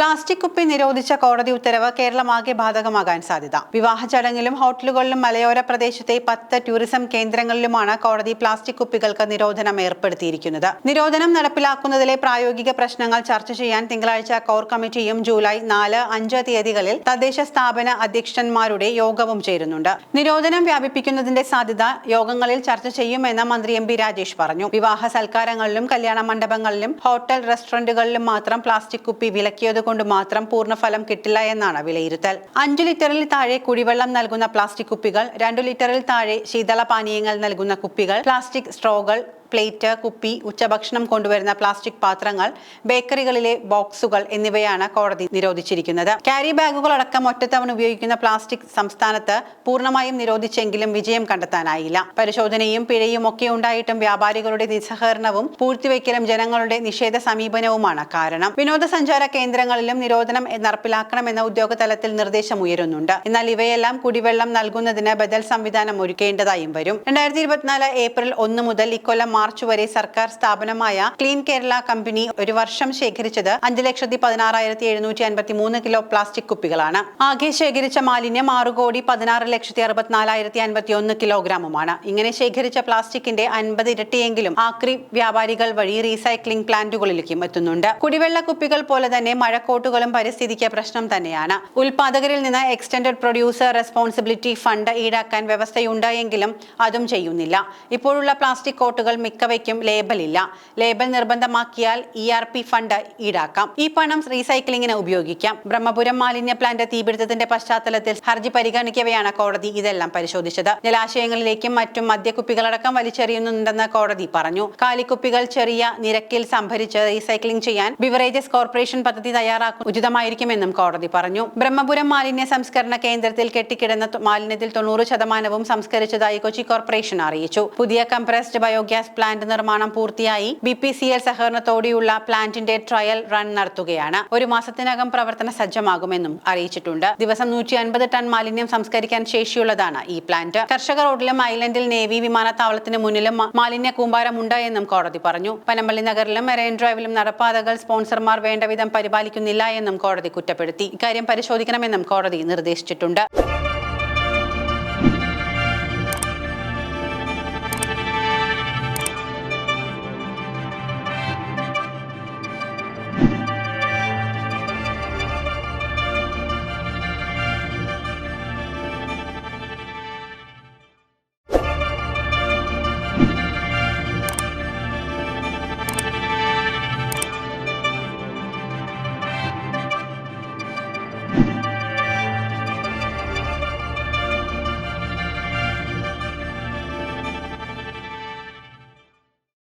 Plastic കുപ്പി നിരോധിച്ച കോടതി ഉത്തരവ് കേരളമാകെ ബാധകമാകാൻ സാധ്യത. വിവാഹ ചടങ്ങിലും ഹോട്ടലുകളിലും മലയോര പ്രദേശത്തെ പത്ത് ടൂറിസം കേന്ദ്രങ്ങളിലുമാണ് കോടതി പ്ലാസ്റ്റിക് കുപ്പികൾക്ക് നിരോധനം ഏർപ്പെടുത്തിയിരിക്കുന്നത്. നിരോധനം നടപ്പിലാക്കുന്നതിലെ പ്രായോഗിക പ്രശ്നങ്ങൾ ചർച്ച ചെയ്യാൻ തിങ്കളാഴ്ച കോർ കമ്മിറ്റിയും ജൂലൈ നാല് അഞ്ച് തീയതികളിൽ തദ്ദേശ സ്ഥാപന അധ്യക്ഷന്മാരുടെ യോഗവും ചേരുന്നുണ്ട്. നിരോധനം വ്യാപിപ്പിക്കുന്നതിന്റെ സാധ്യത യോഗങ്ങളിൽ ചർച്ച ചെയ്യുമെന്ന് മന്ത്രി എം പി രാജേഷ് പറഞ്ഞു. വിവാഹ സൽക്കാരങ്ങളിലും കല്യാണ മണ്ഡപങ്ങളിലും ഹോട്ടൽ റെസ്റ്റോറന്റുകളിലും മാത്രം പ്ലാസ്റ്റിക് കുപ്പി വിലക്കിയത് കൊണ്ട് മാത്രം പൂർണഫലം കിട്ടില്ല എന്നാണ് വിലയിരുത്തൽ. അഞ്ചു ലിറ്ററിൽ താഴെ കുടിവെള്ളം നൽകുന്ന പ്ലാസ്റ്റിക് കുപ്പികൾ രണ്ടു ലിറ്ററിൽ താഴെ ശീതള പാനീയങ്ങൾ നൽകുന്ന കുപ്പികൾ പ്ലാസ്റ്റിക് സ്ട്രോകൾ പ്ലേറ്റ് കുപ്പി ഉച്ചഭക്ഷണം കൊണ്ടുവരുന്ന പ്ലാസ്റ്റിക് പാത്രങ്ങൾ ബേക്കറികളിലെ ബോക്സുകൾ എന്നിവയാണ് കോടതി നിരോധിച്ചിരിക്കുന്നത്. ക്യാരി ബാഗുകൾ അടക്കം ഒറ്റത്തവണ ഉപയോഗിക്കുന്ന പ്ലാസ്റ്റിക് സംസ്ഥാനത്ത് പൂർണമായും നിരോധിച്ചെങ്കിലും വിജയം കണ്ടെത്താനായില്ല. പരിശോധനയും പിഴയും ഒക്കെ ഉണ്ടായിട്ടും വ്യാപാരികളുടെ നിസ്സഹകരണവും പൂഴ്ത്തിവെക്കലും ജനങ്ങളുടെ നിഷേധ സമീപനവുമാണ് കാരണം. വിനോദസഞ്ചാര കേന്ദ്രങ്ങളിലും നിരോധനം നടപ്പിലാക്കണമെന്ന ഉദ്യോഗതലത്തിൽ നിർദ്ദേശം ഉയരുന്നുണ്ട്. എന്നാൽ ഇവയെല്ലാം കുടിവെള്ളം നൽകുന്നതിന് ബദൽ സംവിധാനം ഒരുക്കേണ്ടതായും വരും. രണ്ടായിരത്തി ഇരുപത്തിനാല് ഏപ്രിൽ ഒന്ന് മുതൽ ഇക്കൊല്ലം മാർച്ച് വരെ സർക്കാർ സ്ഥാപനമായ ക്ലീൻ കേരള കമ്പനി ഒരു വർഷം ശേഖരിച്ചത് അഞ്ച് ലക്ഷത്തി പതിനാറായിരത്തി എഴുന്നൂറ്റി അൻപത്തി മൂന്ന് കിലോ പ്ലാസ്റ്റിക് കുപ്പികളാണ്. ആകെ ശേഖരിച്ച മാലിന്യം ആറ് കോടി പതിനാറ് ലക്ഷത്തി അറുപത്തിനാലായിരത്തി അൻപത്തി ഒന്ന് കിലോഗ്രാമുമാണ്. ഇങ്ങനെ ശേഖരിച്ച പ്ലാസ്റ്റിക്കിന്റെ അൻപത് ഇരട്ടിയെങ്കിലും ആക്രി വ്യാപാരികൾ വഴി റീസൈക്ലിംഗ് പ്ലാന്റുകളിലേക്കും എത്തുന്നുണ്ട്. കുടിവെള്ള കുപ്പികൾ പോലെ തന്നെ മഴക്കോട്ടുകളും പരിസ്ഥിതിക്ക് പ്രശ്നം തന്നെയാണ്. ഉൽപാദകരിൽ നിന്ന് എക്സ്റ്റൻഡഡ് പ്രൊഡ്യൂസർ റെസ്പോൺസിബിലിറ്റി ഫണ്ട് ഈടാക്കാൻ വ്യവസ്ഥയുണ്ടായെങ്കിലും അതും ചെയ്യുന്നില്ല. ഇപ്പോഴുള്ള പ്ലാസ്റ്റിക് കോട്ടുകൾ മിക്കവയ്ക്കും ലേബലില്ല. ലേബൽ നിർബന്ധമാക്കിയാൽ ഇ ആർ പി ഫണ്ട് ഈടാക്കാം. ഈ പണം റീസൈക്ലിംഗിന് ഉപയോഗിക്കാം. ബ്രഹ്മപുരം മാലിന്യ പ്ലാന്റ് തീപിടുത്തത്തിന്റെ പശ്ചാത്തലത്തിൽ ഹർജി പരിഗണിക്കവെയാണ് കോടതി ഇതെല്ലാം പരിശോധിച്ചത്. ജലാശയങ്ങളിലേക്കും മറ്റും മദ്യക്കുപ്പികളടക്കം വലിച്ചെറിയുന്നുണ്ടെന്ന് കോടതി പറഞ്ഞു. കാലിക്കുപ്പികൾ ചെറിയ നിരക്കിൽ സംഭരിച്ച് റീസൈക്ലിംഗ് ചെയ്യാൻ ബിവറേജസ് കോർപ്പറേഷൻ പദ്ധതി തയ്യാറാക്കും ഉചിതമായിരിക്കുമെന്നും കോടതി പറഞ്ഞു. ബ്രഹ്മപുരം മാലിന്യ സംസ്കരണ കേന്ദ്രത്തിൽ കെട്ടിക്കിടന്ന മാലിന്യത്തിൽ തൊണ്ണൂറ് ശതമാനവും സംസ്കരിച്ചതായി കൊച്ചി കോർപ്പറേഷൻ അറിയിച്ചു. പുതിയ കംപ്രസ്ഡ് ബയോഗ്യാസ് പ്ലാന്റ് നിർമ്മാണം പൂർത്തിയായി ബി പി സി എൽ സഹകരണത്തോടെയുള്ള പ്ലാന്റിന്റെ ട്രയൽ റൺ നടത്തുകയാണ്. ഒരു മാസത്തിനകം പ്രവർത്തന സജ്ജമാകുമെന്നും അറിയിച്ചിട്ടുണ്ട്. ദിവസം നൂറ്റി അൻപത് ടൺ മാലിന്യം സംസ്കരിക്കാൻ ശേഷിയുള്ളതാണ് ഈ പ്ലാന്റ്. കർഷക റോഡിലും ഐലൻഡിൽ നേവി വിമാനത്താവളത്തിന് മുന്നിലും മാലിന്യ കൂമ്പാരമുണ്ട് എന്നും കോടതി പറഞ്ഞു. പനമ്പള്ളി നഗറിലും മെറൈൻ ഡ്രൈവിലും നടപ്പാതകൾ സ്പോൺസർമാർ വേണ്ടവിധം പരിപാലിക്കുന്നില്ല എന്നും കോടതി കുറ്റപ്പെടുത്തി. ഇക്കാര്യം പരിശോധിക്കണമെന്നും കോടതി നിർദ്ദേശിച്ചിട്ടുണ്ട്.